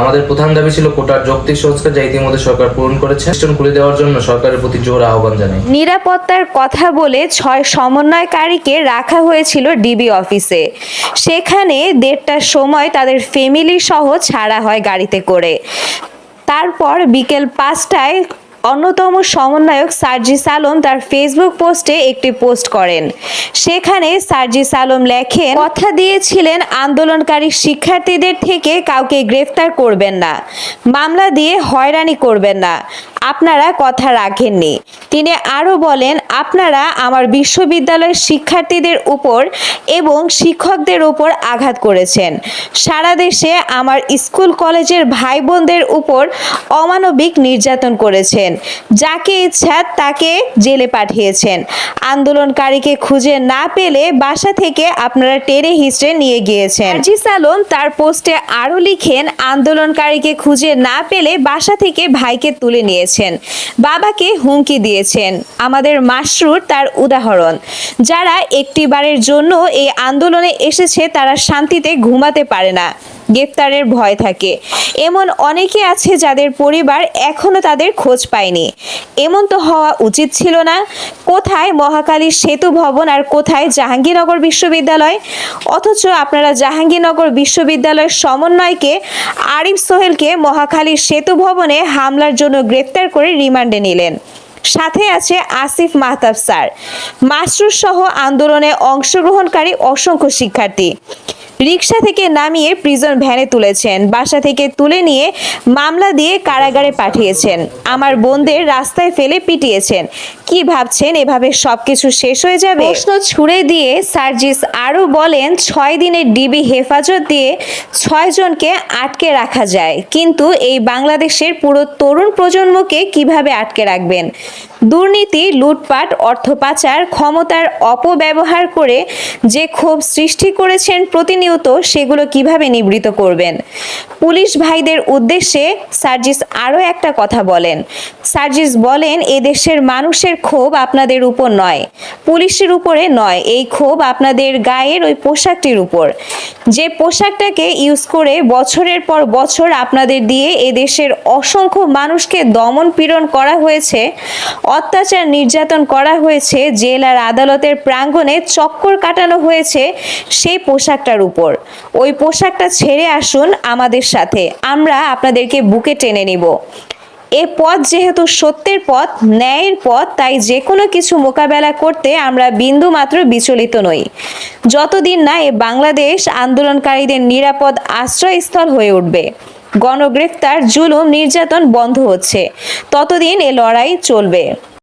আমাদের প্রধান দাবি ছিল কোটার যৌক্তিক সংস্কার যা ইতিমধ্যে সরকার পূরণ করেছে। স্টেশন খুলে দেওয়ার জন্য সরকারের প্রতি জোর আহ্বান জানাই। নিরাপত্তার কথা বলে ছয় সমন্বয়কারীকে রাখা হয়েছিল ডিবি অফিসে। সেখানে দেড়টার সময় তাদের ফ্যামিলি সহ ছাড়া হয় গাড়িতে করে। তারপর বিকেল পাঁচটায় অন্যতম সমন্বয়ক সার্জি সালম তার ফেসবুক পোস্টে একটি পোস্ট করেন। সেখানে সার্জি সালম লেখেন, কথা দিয়েছিলেন আন্দোলনকারী শিক্ষার্থীদের থেকে কাউকে গ্রেফতার করবেন না, মামলা দিয়ে হয়রানি করবেন না, আপনারা কথা রাখেননি। তিনি আরও বলেন আপনারা আমার বিশ্ববিদ্যালয়ের শিক্ষার্থীদের উপর এবং শিক্ষকদের উপর আঘাত করেছেন। সারা দেশে আমার স্কুল কলেজের ভাই বোনদের উপর অমানবিক নির্যাতন করেছেন। যাকে ইচ্ছা তাকে জেলে পাঠিয়েছেন। আন্দোলনকারীকে খুঁজে না পেলে বাসা থেকে আপনারা টেরে হিস্ট্রে নিয়ে গিয়েছেন। আজিজ আলম তার পোস্টে আরও লিখেন, আন্দোলনকারীকে খুঁজে না পেলে বাসা থেকে ভাইকে তুলে নিয়েছেন। বাবাকে হুমকি দিয়েছেন। আমাদের মাসরুর তার উদাহরণ। যারা একটিবারের জন্য এই আন্দোলনে এসেছে, তারা শান্তিতে ঘুমাতে পারে না। গ্রেফতারের ভয় থাকে। এমন অনেকে আছে যাদের পরিবার এখনও তাদের খোঁজ পায়নি। এমন তো হওয়া উচিত ছিল না। কোথায় মহাকালী সেতু ভবন আর কোথায় জাহাঙ্গীরনগর বিশ্ববিদ্যালয়? অথচ আপনারা জাহাঙ্গীরনগর বিশ্ববিদ্যালয়ের সমন্বয়কে আরিফ সোহেলকে মহাখালী সেতু ভবনে হামলার জন্য গ্রেফতার করে রিমান্ডে নিলেন। সাথে আছে আসিফ মাহতাব স্যার। মাসরুর সহ আন্দোলনে অংশগ্রহণকারী অসংখ্য শিক্ষার্থী। রিক্সা থেকে নামিয়ে প্রিজন ভ্যানে তুলেছেন। বাসা থেকে তুলে নিয়ে মামলা দিয়ে কারাগারে পাঠিয়েছেন। আমার বোনদের রাস্তায় ফেলে পিটিয়েছেন। কি ভাবছেন? এভাবে সবকিছু শেষ হয়ে যাবে? প্রশ্ন ছুড়ে দিয়ে সার্জিস আরও বলেন, ছয় দিনের ডিবি হেফাজত দিয়ে ছয়জনকে আটকে রাখা যায়। কিন্তু এই বাংলাদেশের পুরো তরুণ প্রজন্মকে কীভাবে আটকে রাখবেন? দুর্নীতি, লুটপাট, অর্থ পাচার, ক্ষমতার অপব্যবহার করে যে ক্ষোভ সৃষ্টি করেছেন প্রতিনিয়ত, সেগুলো কীভাবে নিবৃত করবেন? পুলিশ ভাইদের উদ্দেশ্যে সার্জিস আরও একটা কথা বলেন। সার্জিস বলেন এদেশের মানুষের ক্ষোভ আপনাদের উপর নয়। পুলিশের উপরে নয়, এই ক্ষোভ আপনাদের গায়ের ওই পোশাকটির উপর। যে পোশাকটাকে ইউজ করে বছরের পর বছর আপনাদের দিয়ে এদেশের অসংখ্য মানুষকে দমন পীড়ন করা হয়েছে, অত্যাচার নির্যাতন করা হয়েছে, জেল আর আদালতের প্রাঙ্গণে চক্কর কাটানো হয়েছে সেই পোশাকটার উপর। ওই পোশাকটা ছেড়ে আসুন আমাদের সাথে, আমরা আপনাদেরকে বুকে টেনে নিব। এ পথ যেহেতু সত্যের পথ, ন্যায়ের পথ, তাই যে কোনো কিছু মোকাবেলা করতে আমরা বিন্দু মাত্র বিচলিত নই। যতদিন না এ বাংলাদেশ আন্দোলনকারীদের নিরাপদ আশ্রয়স্থল হয়ে উঠবে। গণগ্রেফতার জুলুম নির্যাতন বন্ধ হচ্ছে। ততদিন এ লড়াই চলবে।